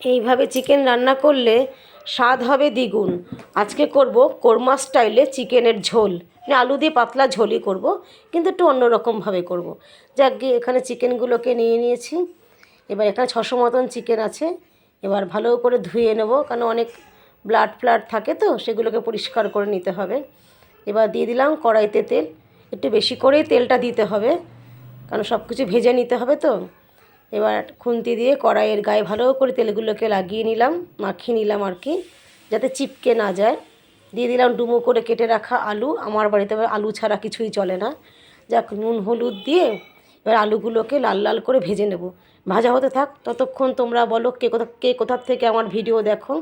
এইভাবে চিকেন রান্না করলে স্বাদ হবে দ্বিগুণ। আজকে করব কোরমা স্টাইলে চিকেনের ঝোল। মানে আলু দিয়ে পাতলা ঝোলই করব, কিন্তু একটু অন্যরকমভাবে করব। যাক, গিয়ে এখানে চিকেনগুলোকে নিয়ে নিয়েছি। এবার এখানে ছশো মতন চিকেন আছে। এবার ভালো করে ধুয়ে নেব, কারণ অনেক ব্লাড ফ্লাড থাকে তো, সেগুলোকে পরিষ্কার করে নিতে হবে। এবার দিয়ে দিলাম কড়াইতে তেল। একটু বেশি করেই তেলটা দিতে হবে, কারণ সব কিছু ভেজে নিতে হবে তো। এবার খুন্তি দিয়ে কড়াইয়ের গায়ে ভালো করে তেলগুলোকে লাগিয়ে নিলাম, মাখিয়ে নিলাম আর কি, যাতে চিপকে না যায়। দিয়ে দিলাম ডুমো করে কেটে রাখা আলু। আমার বাড়িতে আলু ছাড়া কিছুই চলে না। যাক, নুন, হলুদ দিয়ে এবার আলুগুলোকে লাল লাল করে ভেজে নেব। ভাজা হতে থাক, ততক্ষণ তোমরা বলো কে কোথা, কে কোথার থেকে আমার ভিডিও দেখো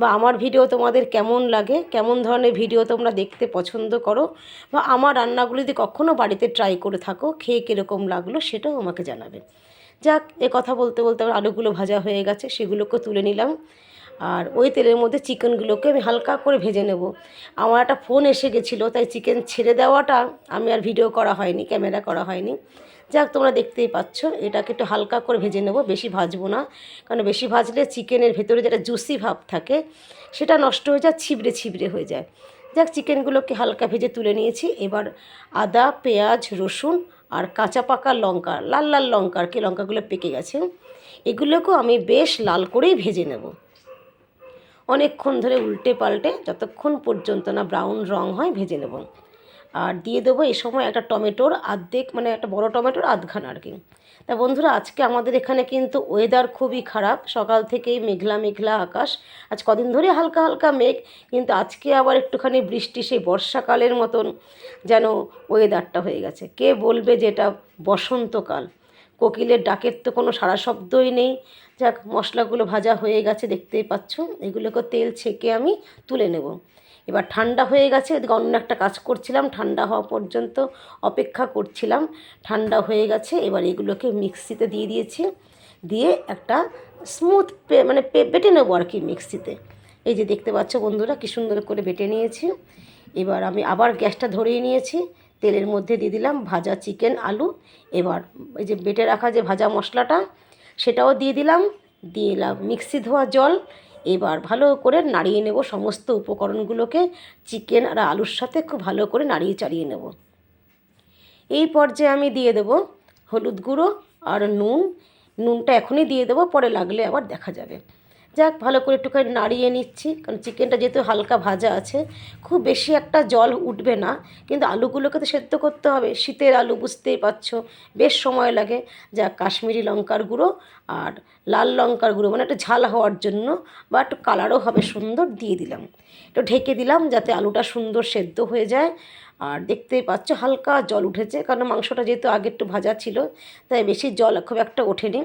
বা আমার ভিডিও তোমাদের কেমন লাগে, কেমন ধরনের ভিডিও তোমরা দেখতে পছন্দ করো বা আমার রান্নাগুলো যদি কখনও বাড়িতে ট্রাই করে থাকো, খেয়ে কীরকম লাগল সেটাও আমাকে জানাবে। যাক, এ কথা বলতে বলতে আমার আলুগুলো ভাজা হয়ে গেছে, সেগুলোকে তুলে নিলাম। আর ওই তেলের মধ্যে চিকেনগুলোকে আমি হালকা করে ভেজে নেব। আমার একটা ফোন এসে গেছিল, তাই চিকেন ছেড়ে দেওয়াটা আমি আর ভিডিও করা হয়নি, ক্যামেরা করা হয়নি। যাক, তোমরা দেখতেই পাচ্ছ, এটাকে একটু হালকা করে ভেজে নেব, বেশি ভাজবো না। কারণ বেশি ভাজলে চিকেনের ভেতরে যেটা জুসি ভাব থাকে, সেটা নষ্ট হয়ে যায়, ছিবড়ে ছিবড়ে হয়ে যায়। যাক, চিকেনগুলোকে হালকা ভেজে তুলে নিয়েছি। এবার আদা, পেঁয়াজ, রসুন আর কাঁচা পাকা লঙ্কা, লাল লাল লঙ্কা কি লঙ্কাগুলো পেকে গেছে, এগুলোকেও আমি বেশ লাল করেই ভেজে নেব। অনেকক্ষণ ধরে উল্টে পাল্টে যতক্ষণ পর্যন্ত না ব্রাউন রং হয় ভেজে নেব। আর দিয়ে দেবো এই সময় একটা টমেটোর আর্ধেক মানে একটা বড় টমেটোর আধখানা আর কি। তা বন্ধুরা, আজকে আমাদের এখানে কিন্তু ওয়েদার খুবই খারাপ। সকাল থেকেই মেঘলা মেঘলা আকাশ। আজ কদিন ধরে হালকা হালকা মেঘ, কিন্তু আজকে আবার একটুখানি বৃষ্টি, সেই বর্ষাকালের মতন যেন ওয়েদারটা হয়ে গেছে। কে বলবে যে এটা বসন্তকাল? কোকিলের ডাকের তো কোনো সারা শব্দই নেই। যাক, মশলাগুলো ভাজা হয়ে গেছে, দেখতেই পাচ্ছ। এগুলোকে তেল ছেঁকে আমি তুলে নেব। এবার ঠান্ডা হয়ে গেছে অন্য একটা কাজ করছিলাম, ঠান্ডা হওয়া পর্যন্ত অপেক্ষা করছিলাম, ঠান্ডা হয়ে গেছে, এবার এগুলোকে মিক্সিতে দিয়ে দিয়েছি, দিয়ে একটা স্মুথ পে মানে পে- বেটে নেব আর কি মিক্সিতে। এই যে দেখতে পাচ্ছ বন্ধুরা, কী সুন্দর করে বেটে নিয়েছি। এবার আমি আবার গ্যাসটা ধরিয়ে নিয়েছি, তেলের মধ্যে দিয়ে দিলাম ভাজা চিকেন আলু, এবার এই যে বেটে রাখা যে ভাজা মশলাটা, সেটাও দিয়ে দিলাম দিয়ে দিলাম মিক্সি ধোয়া জল এবার ভালো করে নাড়িয়ে নেব সমস্ত উপকরণগুলোকে। চিকেন আর আলুর সাথে খুব ভালো করে নাড়িয়ে চাড়িয়ে নেব। এই পর্যায়ে আমি দিয়ে দেব হলুদ গুঁড়ো আর নুন। নুনটা এখনই দিয়ে দেবো, পরে লাগলে আবার দেখা যাবে। যাক, ভালো করে একটুখানি নাড়িয়ে নিচ্ছি, কারণ চিকেনটা যেহেতু হালকা ভাজা আছে, খুব বেশি একটা জল উঠবে না, কিন্তু আলুগুলোকে তো সেদ্ধ করতে হবে। শীতের আলু বুঝতেই পারছ, বেশ সময় লাগে। যা কাশ্মীরি লঙ্কার গুঁড়ো আর লাল লঙ্কার গুঁড়ো মানে একটু ঝাল হওয়ার জন্য, বা একটু কালারও হবে সুন্দর, দিয়ে দিলাম। একটু ঢেকে দিলাম যাতে আলুটা সুন্দর সেদ্ধ হয়ে যায়। আর দেখতেই পাচ্ছ হালকা জল উঠেছে, কারণ মাংসটা যেহেতু আগে একটু ভাজা ছিল, তাই বেশি জল খুব একটা ওঠেনি।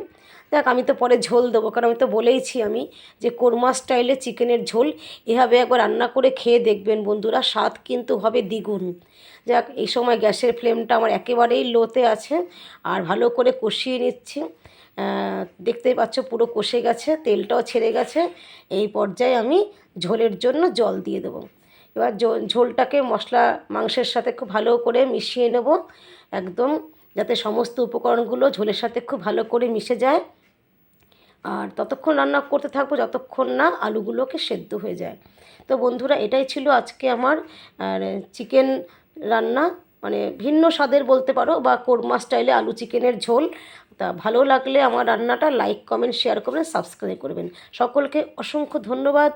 দেখ, আমি তো পরে ঝোল দেবো, কারণ আমি তো বলেইছি আমি যে কোরমা স্টাইলে চিকেনের ঝোল এভাবে একবার রান্না করে খেয়ে দেখবেন বন্ধুরা, স্বাদ কিন্তু হবে দ্বিগুণ। যাক, এই সময় গ্যাসের ফ্লেমটা আমার একেবারেই লোতে আছে, আর ভালো করে কষিয়ে নিচ্ছি। দেখতেই পাচ্ছ পুরো কষে গেছে, তেলটাও ছেড়ে গেছে, এই পর্যায়ে আমি ঝোলের জন্য জল দিয়ে দেবো। এবার ঝোলটাকে মশলা, মাংসের সাথে খুব ভালো করে মিশিয়ে নেব একদম, যাতে সমস্ত উপকরণগুলো ঝোলের সাথে খুব ভালো করে মিশে যায়। আর ততক্ষণ রান্না করতে থাকব, যতক্ষণ না আলুগুলোকে সেদ্ধ হয়ে যায়। তো বন্ধুরা, এটাই ছিল আজকে আমার চিকেন রান্না। মানে ভিন্ন স্বাদের বলতে পারো, বা কোরমা স্টাইলে আলু চিকেনের ঝোল। তা ভালো লাগলে আমার রান্নাটা লাইক, কমেন্ট, শেয়ার করবেন, সাবস্ক্রাইব করবেন। সকলকে অসংখ্য ধন্যবাদ।